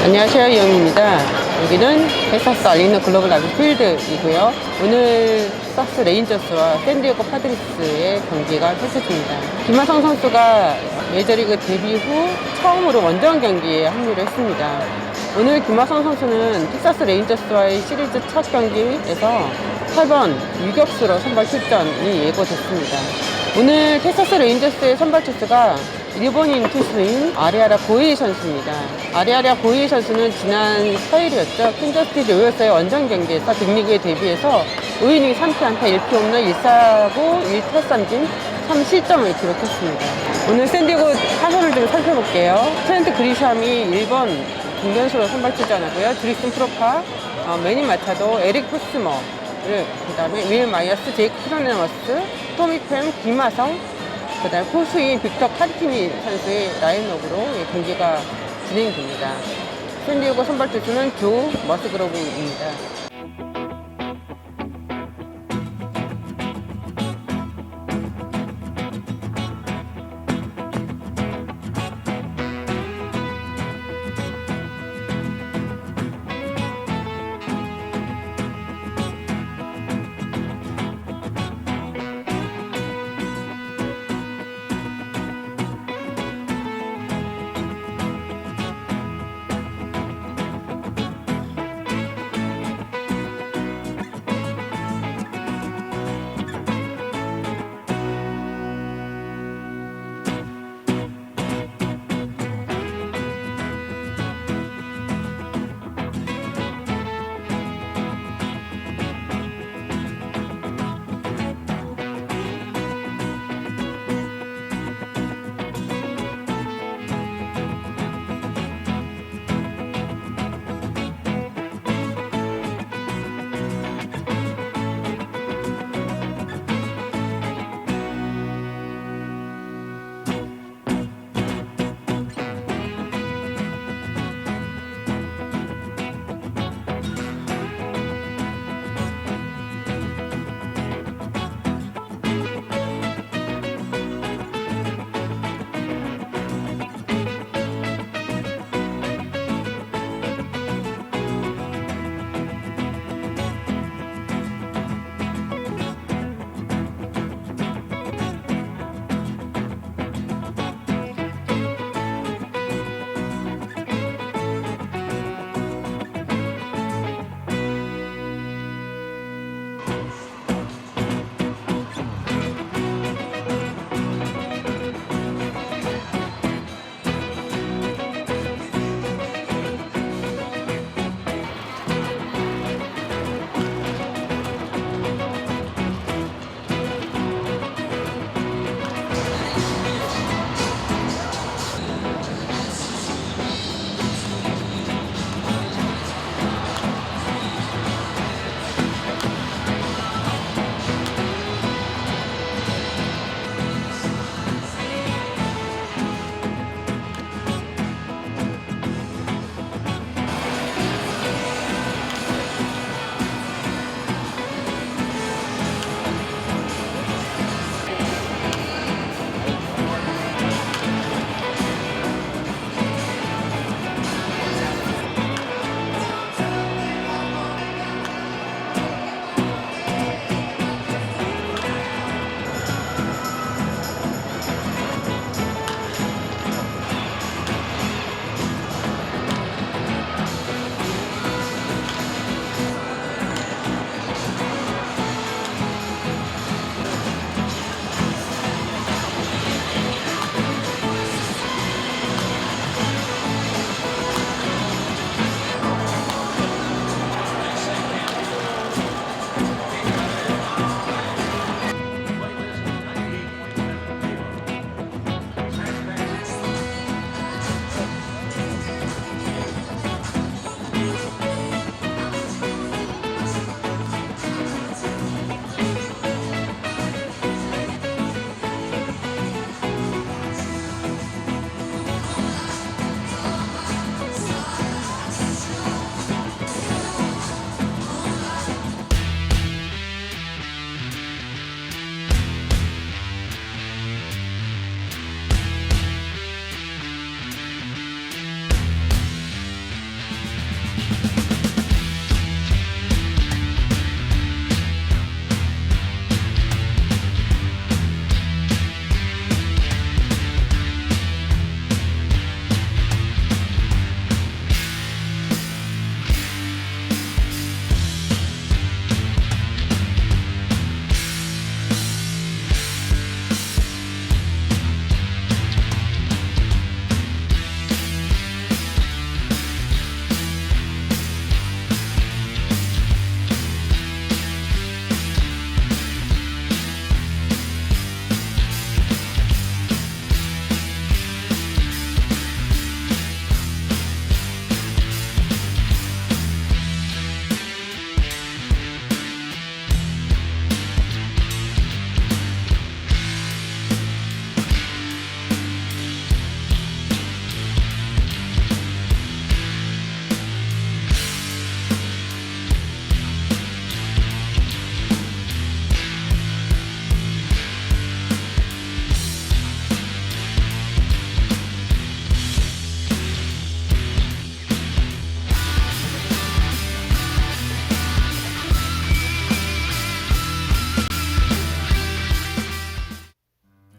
안녕하세요 이영입니다. 여기는 텍사스 알리는 글로벌 라비 필드이고요. 오늘 삭스 레인저스와 샌디에고 파드리스의 경기가 펼쳐집니다. 김하성 선수가 메이저리그 데뷔 후 처음으로 원정 경기에 합류를 했습니다. 오늘 김하성 선수는 텍사스 레인저스와의 시리즈 첫 경기에서 8번 유격수로 선발 출전이 예고됐습니다. 오늘 텍사스 레인저스의 선발 투수가 일본인 투수인 아리아라 고이 선수입니다. 아리아라 고이 선수는 지난 4일이었죠. 캔자스티 로열스의 원정 경기에서 빅리그에 데뷔해서 5이닝 3피 안타 1피 홈런 1사고 1탈삼진 3실점을 기록했습니다. 오늘 샌디고 타선을 좀 살펴볼게요. 트렌트 그리샴이 1번 중견수로 선발 출전하고요. 드리슨 프로파, 어, 매니 마차도, 에릭 포스머, 그 다음에 윌 마이어스, 제이크 프로네머스, 토미 팸, 김하성, 그 다음에 포수인 빅터 카티니 선수의 라인업으로 이 경기가 진행됩니다. 샌디에고 선발 투수는 조 머스그로브입니다.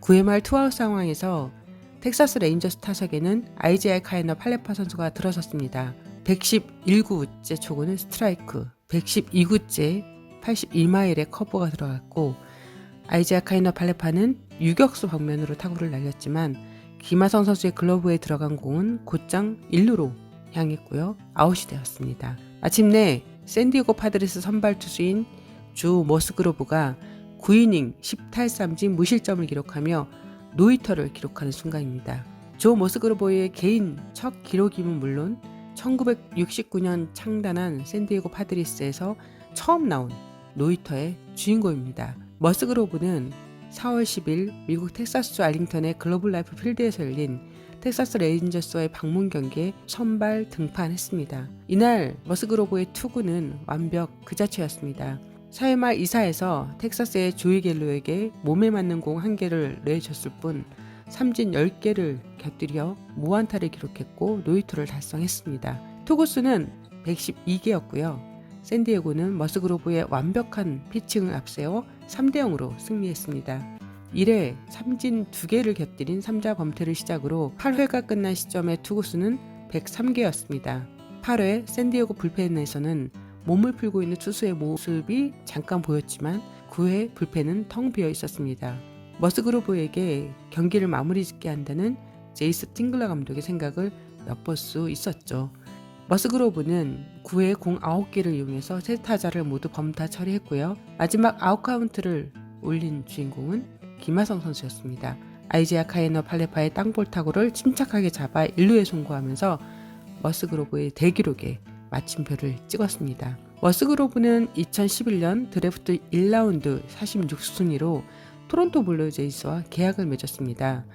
9회 말 투아웃 상황에서 텍사스 레인저스 타석에는 아이지아이 카이너 팔레파 선수가 들어섰습니다. 111구째 초구는 스트라이크, 112구째 81마일의 커버가 들어갔고 아이지아 카이너 팔레파는 유격수 방면으로 타구를 날렸지만 김하성 선수의 글러브에 들어간 공은 곧장 1루로 향했고요. 아웃이 되었습니다. 마침내 샌디에고 파드레스 선발 투수인 주 머스그로브가 9이닝 10탈삼진 무실점을 기록하며 노이터를 기록하는 순간입니다. 조 머스그로버의 개인 첫 기록임은 물론 1969년 창단한 샌디에고 파드리스에서 처음 나온 노이터의 주인공입니다. 머스그로브는 4월 10일 미국 텍사스 알링턴의 글로벌 라이프 필드에서 열린 텍사스 레인저스와의 방문 경기에 선발 등판했습니다. 이날 머스그로브의 투구는 완벽 그 자체였습니다. 4회 말 2사에서 텍사스의 조이 갤로에게 몸에 맞는 공 한 개를 내줬을 뿐 삼진 10개를 곁들여 무안타를 기록했고 노이투를 달성했습니다. 투구수는 112개였고요. 샌디에고는 머스그로브의 완벽한 피칭을 앞세워 3대 0으로 승리했습니다. 1회 삼진 2개를 곁들인 3자 범퇴를 시작으로 8회가 끝난 시점의 투구수는 103개였습니다. 8회 샌디에고 불펜에서는 몸을 풀고 있는 투수의 모습이 잠깐 보였지만 9회 불펜은 텅 비어 있었습니다. 머스그로브에게 경기를 마무리 짓게 한다는 제이스 팅글러 감독의 생각을 엿볼 수 있었죠. 머스그로브는 9회 공 9개를 이용해서 세 타자를 모두 범타 처리했고요. 마지막 아웃카운트를 올린 주인공은 김하성 선수였습니다. 아이지아 카이너 팔레파의 땅볼 타구를 침착하게 잡아 1루에 송구하면서 머스그로브의 대기록에 마침표를 찍었습니다. 머스그로브는 2011년 드래프트 1라운드 46순위로 토론토 블루제이스와 계약을 맺었습니다.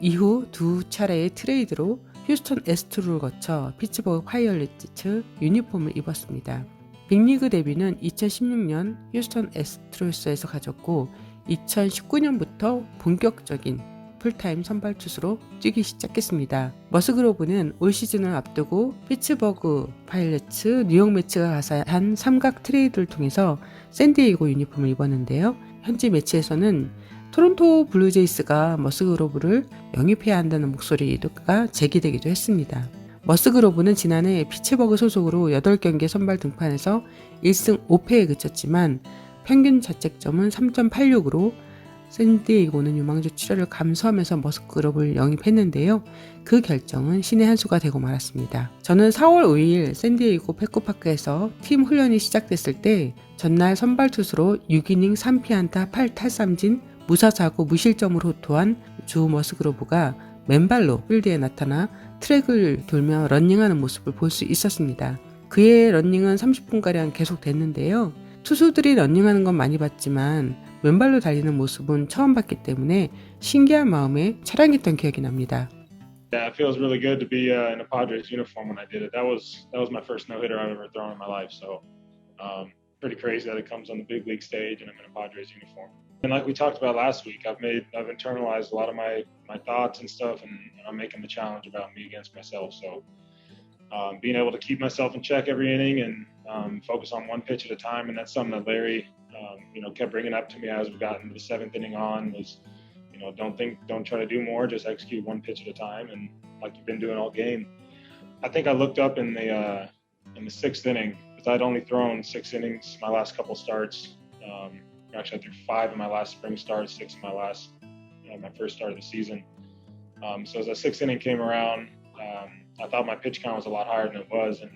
이후 두 차례의 트레이드로 휴스턴 에스트루를 거쳐 피츠버그 파이어리츠 유니폼을 입었습니다. 빅리그 데뷔는 2016년 휴스턴 에스트로스에서 가졌고 2019년부터 본격적인 풀타임 선발 투수로 뛰기 시작했습니다. 머스그로브는 올 시즌을 앞두고 피츠버그 파일렛츠 뉴욕 매치가 가사한 삼각 트레이드를 통해서 샌디에이고 유니폼을 입었는데요. 현지 매치에서는 토론토 블루제이스가 머스그로브를 영입해야 한다는 목소리가 제기되기도 했습니다. 머스그로브는 지난해 피츠버그 소속으로 8경기 선발 등판해서 1승 5패에 그쳤지만 평균 자책점은 3.86으로 샌디에이고는 유망주 출혈을 감수하면서 머스그로브를 영입했는데요. 그 결정은 신의 한 수가 되고 말았습니다. 저는 4월 5일 샌디에이고 페코파크에서 팀 훈련이 시작됐을 때 전날 선발 투수로 6이닝 3피안타 8탈삼진 무사사고 무실점으로 호투한 주 머스그로브가 맨발로 필드에 나타나 트랙을 돌며 런닝하는 모습을 볼 수 있었습니다. 그의 런닝은 30분가량 계속됐는데요. 투수들이 런닝하는 건 많이 봤지만 왼발로 달리는 모습은 처음 봤기 때문에 신기한 마음에 차량했던 기억이 납니다. Yeah, it feels really good to be uh, in a Padres uniform when I did it. That was that was my first no hitter I've ever thrown in my life. So um, pretty crazy that it comes on the big league stage and I'm in a Padres uniform. And like we talked about last week, I've made I've internalized a lot of my my thoughts and stuff, and, and I'm making the challenge about me against myself. So um, being able to keep myself in check every inning and um, focus on one pitch at a time, and that's something that Larry, um, you know, kept bringing up to me as we got into the seventh inning on was, you know, don't think, don't try to do more, just execute one pitch at a time, and like you've been doing all game. I think I looked up in the uh, in the sixth inning because I'd only thrown six innings my last couple starts. Um, actually, I threw five in my last spring start, six in my last, you know, my first start of the season. Um, so as the sixth inning came around, um, I thought my pitch count was a lot higher than it was, and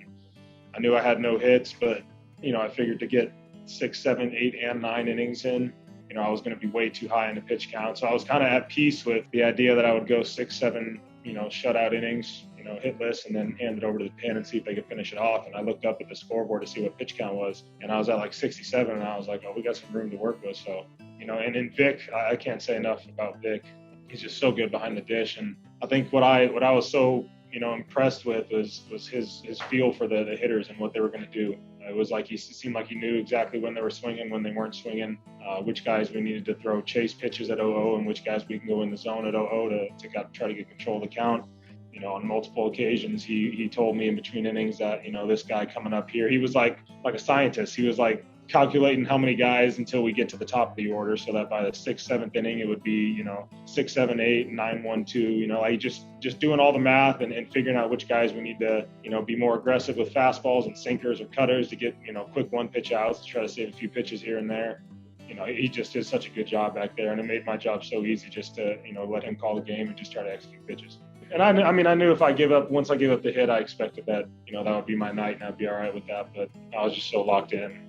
I knew I had no hits, but you know I figured to get six, seven, eight, and nine innings in, you know I was going to be way too high in the pitch count. So I was kind of at peace with the idea that I would go six, seven, you know, shutout innings, you know, hitless, and then hand it over to the pen and see if they could finish it off. And I looked up at the scoreboard to see what pitch count was, and I was at like 67, and I was like, oh, we got some room to work with. So you know, and in Vic, I can't say enough about Vic. He's just so good behind the dish, and I think what I what I was so you know impressed with was was his his feel for the, the hitters and what they were going to do. It was like he seemed like he knew exactly when they were swinging, when they weren't swinging, uh, which guys we needed to throw chase pitches at 0 and which guys we can go in the zone at 0 to, to try to get control of the count. You know, on multiple occasions, he he told me in between innings that you know this guy coming up here, he was like like a scientist. He was like calculating how many guys until we get to the top of the order so that by the sixth, seventh inning, it would be, you know, six, seven, eight, nine, one, two, you know, like just, just doing all the math and, and figuring out which guys we need to, you know, be more aggressive with fastballs and sinkers or cutters to get, you know, quick one pitch outs to try to save a few pitches here and there. You know, he just did such a good job back there and it made my job so easy just to, you know, let him call the game and just try to execute pitches. And I, I mean, I knew if I give up, once I gave up the hit, I expected that, you know, that would be my night and I'd be all right with that. But I was just so locked in.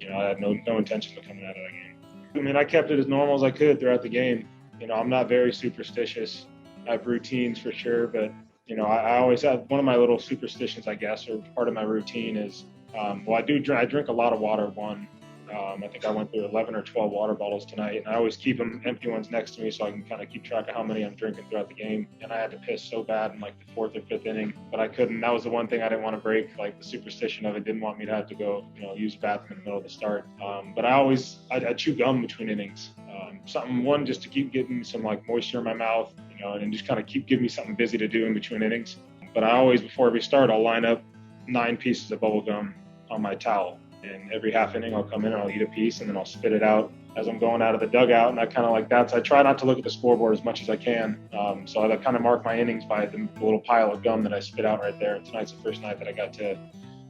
You know, I had no no intention of coming out of that game. I mean, I kept it as normal as I could throughout the game. You know, I'm not very superstitious. I have routines for sure, but you know, I, I always have one of my little superstitions, I guess, or part of my routine is, um, well, I do drink, I drink a lot of water. One, um, I think I went through 11 or 12 water bottles tonight, and I always keep them empty ones next to me so I can kind of keep track of how many I'm drinking throughout the game. And I had to piss so bad in like the fourth or fifth inning, but I couldn't. That was the one thing I didn't want to break. Like the superstition of it didn't want me to have to go, you know, use the bathroom in the middle of the start. Um, but I always I, I chew gum between innings. Um, something one just to keep getting some like moisture in my mouth, you know, and just kind of keep giving me something busy to do in between innings. But I always before every start I'll line up nine pieces of bubble gum on my towel and every half inning I'll come in and I'll eat a piece and then I'll spit it out as I'm going out of the dugout. And I kind of like that. So I try not to look at the scoreboard as much as I can. Um, so I kind of mark my innings by the little pile of gum that I spit out right there. And tonight's the first night that I got to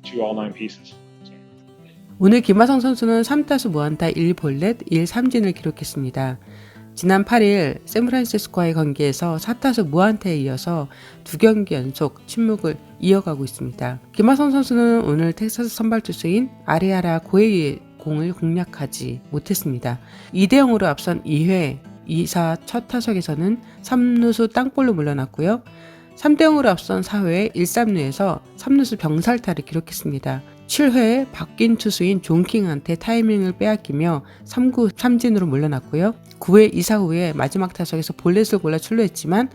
chew all nine pieces. So. 오늘 김하성 선수는 3타수 무안타 1볼넷 1삼진을 기록했습니다. 지난 8일 샌프란시스코와의 경기에서 4타수 무안타에 이어서 두 경기 연속 침묵을 이어가고 있습니다. 김하성 선수는 오늘 텍사스 선발 투수인 아리아라 고에이의 공을 공략하지 못했습니다. 2대 0으로 앞선 2회 2사 첫 타석에서는 3루수 땅볼로 물러났고요. 3대 0으로 앞선 4회 1, 3루에서 3루수 병살타를 기록했습니다. 7회에 바뀐 투수인 존킹한테 타이밍을 빼앗기며 3구 3진으로 물러났고요. 9회 2사 후에 마지막 타석에서 볼넷을 골라 출루했지만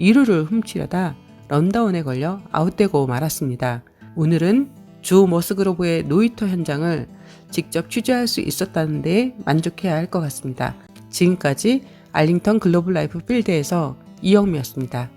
2루를 훔치려다 런다운에 걸려 아웃되고 말았습니다. 오늘은 주 머스그로브의 노이터 현장을 직접 취재할 수 있었다는 데 만족해야 할 것 같습니다. 지금까지 알링턴 글로벌 라이프 필드에서 이영미였습니다.